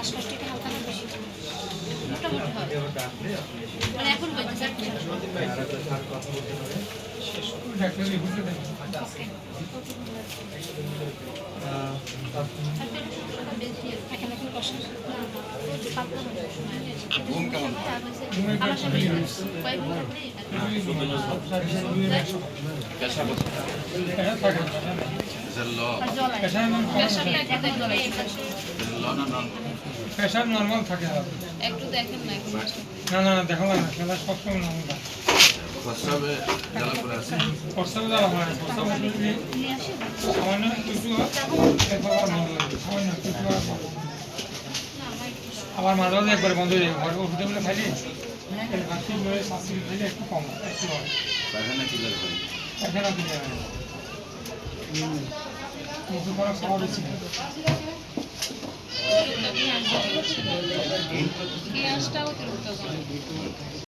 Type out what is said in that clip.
শ্বাসকষ্ট কি হালকা না বেশি মোটামুটি হয়। মানে এখন দেয় বেশি এখানে কি কষ্ট প্রেশার নর্মাল থাকে একটু দেখেন না না না না না খেলা সবসময় নর্মাল থাকে। প্রস্রাবে জ্বালা করে আছে। প্রস্তাব হয় প্রস্তাব সামান্য কিছু হয় এরপর আবার বন্ধ হয়ে যায় সামান্য কিছু হয় আবার বন্ধ। আবার মাঝে মাঝে একবার বন্ধ হয়ে যায়। ঘরে ওষুধগুলো খাইলে শাস্তি একটু কম একটু হয়? পায়খানা ক্লিয়ার হয় এখন আপনি জানেন ওষুধ করা খাওয়া বেশি না অতিরিক্ত